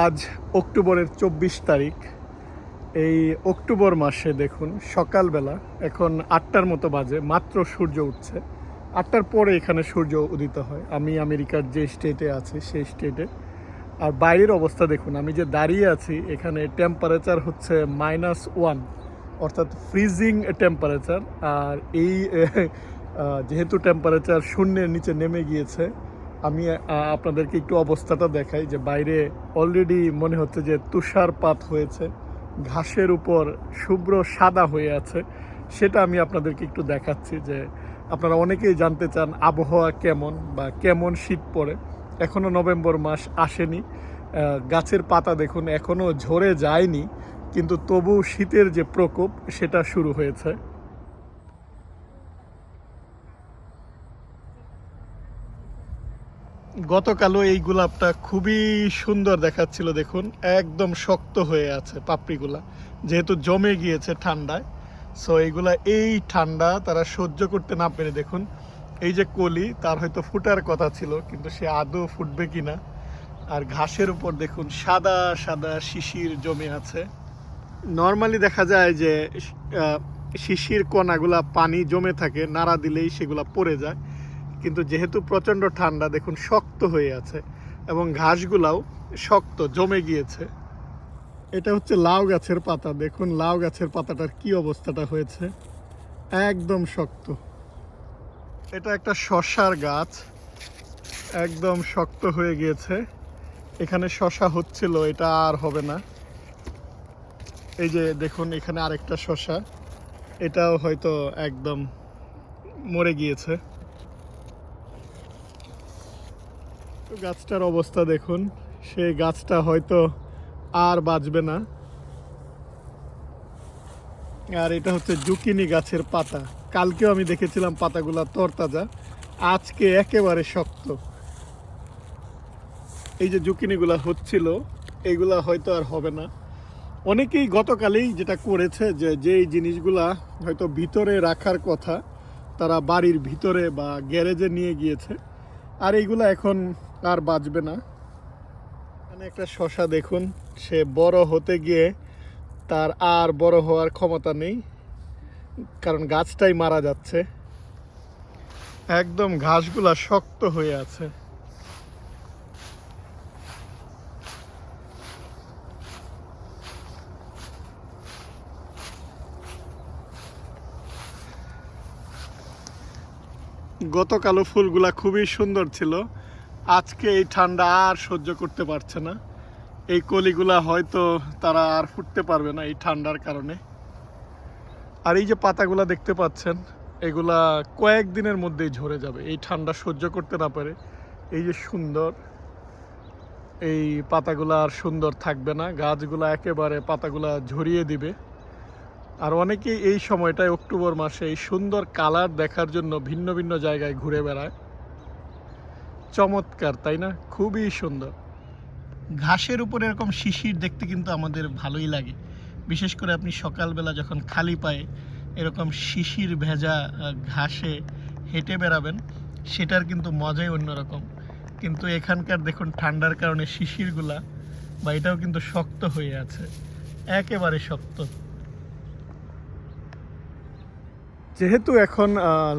আজ অক্টোবরের চব্বিশ তারিখ। এই অক্টোবর মাসে দেখুন, সকালবেলা এখন আটটার মতো বাজে, মাত্র সূর্য উঠছে। আটটার পরে এখানে সূর্য উদিত হয়। আমি আমেরিকার যে স্টেটে আছি, সেই স্টেটে। আর বাইরের অবস্থা দেখুন, আমি যে দাঁড়িয়ে আছি, এখানে টেম্পারেচার হচ্ছে মাইনাস ওয়ান অর্থাৎ ফ্রিজিং টেম্পারেচার আর এই যেহেতু টেম্পারেচার শূন্যের নিচে নেমে গিয়েছে আমি আপনাদেরকে একটু অবস্থাটা দেখাই যে বাইরে অলরেডি মনে হচ্ছে যে তুষারপাত হয়েছে, ঘাসের উপর শুভ্র সাদা হয়ে আছে। সেটা আমি আপনাদেরকে একটু দেখাচ্ছি যে আপনারা অনেকেই জানতে চান আবহাওয়া কেমন বা কেমন শীত পড়ে। এখনও নভেম্বর মাস আসেনি। গাছের পাতা দেখুন এখনও ঝরে যায়নি, কিন্তু তবু শীতের যে প্রকোপ সেটা শুরু হয়েছে। গতকালও এই গোলাপটা খুবই সুন্দর দেখাচ্ছিল, দেখুন, একদম শক্ত হয়ে আছে পাপড়িগুলা, যেহেতু জমে গিয়েছে ঠান্ডায়। সো এইগুলা এই ঠান্ডা তারা সহ্য করতে না পেরে, দেখুন, এই যে কলি, তার হয়তো ফুটার কথা ছিল, কিন্তু সে আদৌ ফুটবে কিনা। আর ঘাসের উপর, দেখুন, সাদা সাদা শিশির জমে আছে। নর্মালি দেখা যায় যে শিশির কণাগুলা পানি জমে থাকে, নাড়া দিলেই সেগুলা পড়ে যায়। কিন্তু যেহেতু প্রচণ্ড ঠান্ডা, দেখুন, শক্ত হয়ে আছে এবং ঘাসগুলাও শক্ত, জমে গিয়েছে। এটা হচ্ছে লাউ গাছের পাতা। দেখুন, লাউ গাছের পাতাটার কি অবস্থাটা হয়েছে। একদম শক্ত। এটা একটা শশার গাছ। একদম শক্ত হয়ে গিয়েছে। এখানে শশা হচ্ছিল, এটা আর হবে না। এই যে, দেখুন, এখানে আরেকটা শশা। এটাও হয়তো একদম মরে গিয়েছে। গাছটার অবস্থা দেখুন, সেই গাছটা হয়তো আর বাঁচবে না। আর এটা হচ্ছে জুকিনি গাছের পাতা। কালকেও আমি দেখেছিলাম পাতাগুলা তরতাজা, আজকে একেবারে শক্ত। এই যে জুকিনিগুলা হচ্ছিল এইগুলা হয়তো আর হবে না। অনেকেই গতকালেই যেটা করেছে যে, যেই জিনিসগুলা হয়তো ভিতরে রাখার কথা, তারা বাড়ির ভিতরে বা গ্যারেজে নিয়ে গিয়েছে। আর এইগুলা এখন আর বাঁচবে না। এখানে একটা শশা দেখুন, সে বড় হতে গিয়ে তার আর বড় হওয়ার ক্ষমতা নেই, কারণ গাছটাই মারা যাচ্ছে। একদম ঘাসগুলা শক্ত হয়ে আছে। গতকালও ফুলগুলা খুবই সুন্দর ছিল। আজকে এই ঠান্ডা আর সহ্য করতে পারছে না। এই কলিগুলা হয়তো তারা আর ফুটতে পারবে না এই ঠান্ডার কারণে। আর এই যে পাতাগুলা দেখতে পাচ্ছেন, এগুলা কয়েকদিনের মধ্যেই ঝরে যাবে। এই ঠান্ডা সহ্য করতে না পারে। এই যে সুন্দর, এই পাতাগুলা আর সুন্দর থাকবে না। গাছগুলা একেবারে পাতাগুলা ঝরিয়ে দিবে। আর অনেকেই এই সময়টায় অক্টোবর মাসে এই সুন্দর কালার দেখার জন্য ভিন্ন ভিন্ন জায়গায় ঘুরে বেড়ায়। চমৎকার, তাই না? খুবই সুন্দর। ঘাসের উপর এরকম শিশির দেখতে কিন্তু আমাদের ভালোই লাগে। বিশেষ করে আপনি সকালবেলা যখন খালি পায়ে এরকম শিশির ভেজা ঘাসে হেঁটে বেড়াবেন, সেটার কিন্তু মজাই অন্যরকম। কিন্তু এখানকার দেখুন ঠান্ডার কারণে শিশিরগুলা বা এটাও কিন্তু শক্ত হয়ে আছে। একেবারে শক্ত। যেহেতু এখন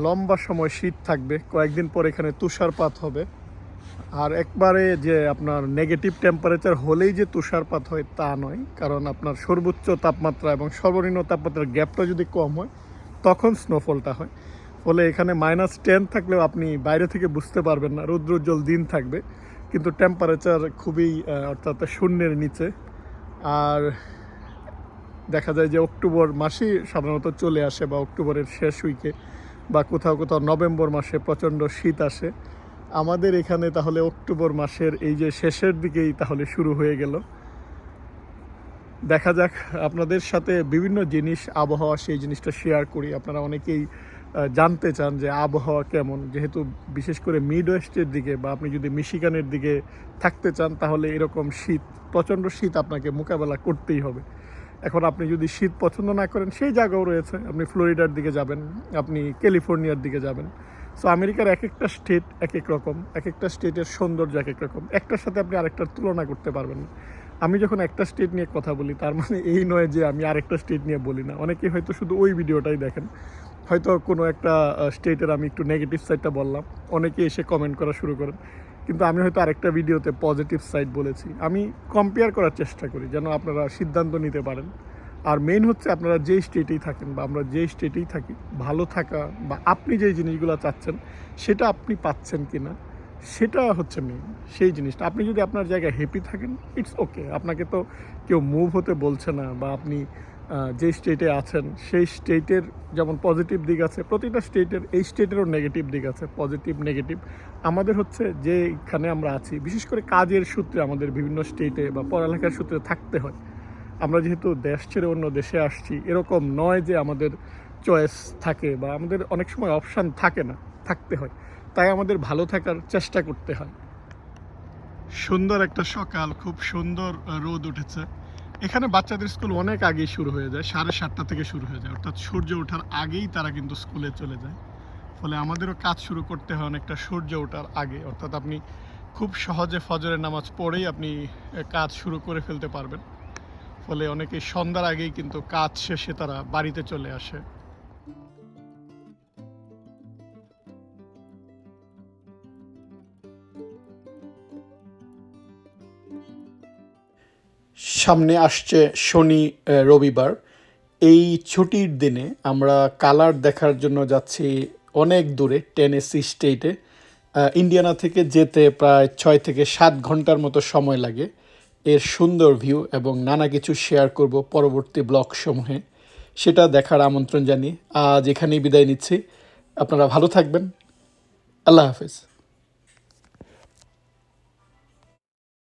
লম্বা সময় শীত থাকবে, কয়েকদিন পর এখানে তুষারপাত হবে আর একবারে যে আপনার নেগেটিভ টেম্পারেচার হলেই যে তুষারপাত হয় তা নয়, কারণ আপনার সর্বোচ্চ তাপমাত্রা এবং সর্বনিম্ন তাপমাত্রার গ্যাপটা যদি কম হয়, তখন স্নোফলটা হয়। ফলে এখানে মাইনাস টেন থাকলেও আপনি বাইরে থেকে বুঝতে পারবেন না, রৌদ্রোজ্জ্বল দিন থাকবে, কিন্তু টেম্পারেচার খুবই অর্থাৎ শূন্যের নিচে। আর দেখা যায় যে অক্টোবর মাসেই সাধারণত চলে আসে বা অক্টোবরের শেষ উইকে, বা কোথাও কোথাও নভেম্বর মাসে প্রচণ্ড শীত আসে। আমাদের এখানে তাহলে অক্টোবর মাসের এই যে শেষের দিকেই তাহলে শুরু হয়ে গেল। দেখা যাক আপনাদের সাথে বিভিন্ন জিনিস, আবহাওয়া, সেই জিনিসটা শেয়ার করি। আপনারা অনেকেই জানতে চান যে আবহাওয়া কেমন। যেহেতু বিশেষ করে মিড ওয়েস্টের দিকে বা আপনি যদি মিশিগানের দিকে থাকতে চান, তাহলে এরকম শীত, প্রচণ্ড শীত আপনাকে মোকাবেলা করতেই হবে। এখন আপনি যদি শীত পছন্দ না করেন, সেই জায়গাও রয়েছে। আপনি ফ্লোরিডার দিকে যাবেন, আপনি ক্যালিফোর্নিয়ার দিকে যাবেন। সো আমেরিকার এক একটা স্টেট এক এক রকম এক একটা স্টেটের সৌন্দর্য এক এক রকম। একটার সাথে আপনি আরেকটার তুলনা করতে পারবেন না। আমি যখন একটা স্টেট নিয়ে কথা বলি, তার মানে এই নয় যে আমি আরেকটা স্টেট নিয়ে বলি না। অনেকে হয়তো শুধু ওই ভিডিওটাই দেখেন। হয়তো কোনো একটা স্টেটের আমি একটু নেগেটিভ সাইডটা বললাম। অনেকে এসে কমেন্ট করা শুরু করেন। কিন্তু আমি হয়তো আরেকটা ভিডিওতে পজিটিভ সাইড বলেছি। আমি কম্পেয়ার করার চেষ্টা করি, যেন আপনারা সিদ্ধান্ত নিতে পারেন। আর মেন হচ্ছে আপনারা যেই স্টেটেই থাকেন বা আমরা যেই স্টেটেই থাকি, ভালো থাকা বা আপনি যেই জিনিসগুলো চাচ্ছেন, সেটা আপনি পাচ্ছেন কি না সেটা হচ্ছে মেন সেই জিনিসটা। আপনি যদি আপনার জায়গায় হ্যাপি থাকেন ইটস ওকে আপনাকে তো কেউ মুভ হতে বলছে না বা আপনি যে স্টেটে আছেন, সেই স্টেটের যেমন পজিটিভ দিক আছে, প্রতিটা স্টেটের এই স্টেটেরও নেগেটিভ দিক আছে পজিটিভ নেগেটিভ আমাদের হচ্ছে যে এখানে আমরা আছি, বিশেষ করে কাজের সূত্রে আমাদের বিভিন্ন স্টেটে বা পড়ালেখার সূত্রে থাকতে হয়। আমরা যেহেতু দেশ ছেড়ে অন্য দেশে আসছি, এরকম নয় যে আমাদের চয়েস থাকে বা আমাদের অনেক সময় অপশান থাকে না, থাকতে হয়। তাই আমাদের ভালো থাকার চেষ্টা করতে হয়। সুন্দর একটা সকাল, খুব সুন্দর রোদ উঠেছে। এখানে বাচ্চাদের স্কুল অনেক আগেই শুরু হয়ে যায়, সাড়ে সাতটা থেকে শুরু হয়ে যায়। অর্থাৎ সূর্য ওঠার আগেই তারা কিন্তু স্কুলে চলে যায়। ফলে আমাদেরও কাজ শুরু করতে হয় অনেকটা সূর্য ওঠার আগে। অর্থাৎ আপনি খুব সহজে ফজরের নামাজ পড়েই আপনি কাজ শুরু করে ফেলতে পারবেন। ফলে অনেকে সন্ধ্যার আগেই কিন্তু কাজ শেষে তারা বাড়িতে চলে আসে। সামনে আসছে শনি রবিবার। এই ছুটির দিনে আমরা কালার দেখার জন্য যাচ্ছি অনেক দূরে, টেনেসি স্টেটে। ইন্ডিয়ানা থেকে যেতে প্রায় ছয় থেকে সাত ঘণ্টার মতো সময় লাগে। এর সুন্দর ভিউ এবং নানা কিছু শেয়ার করব পরবর্তী ব্লগ সমূহে। সেটা দেখার আমন্ত্রণ জানিয়ে আজ এখানেই বিদায় নিচ্ছি। আপনারা ভালো থাকবেন। আল্লাহ হাফেজ।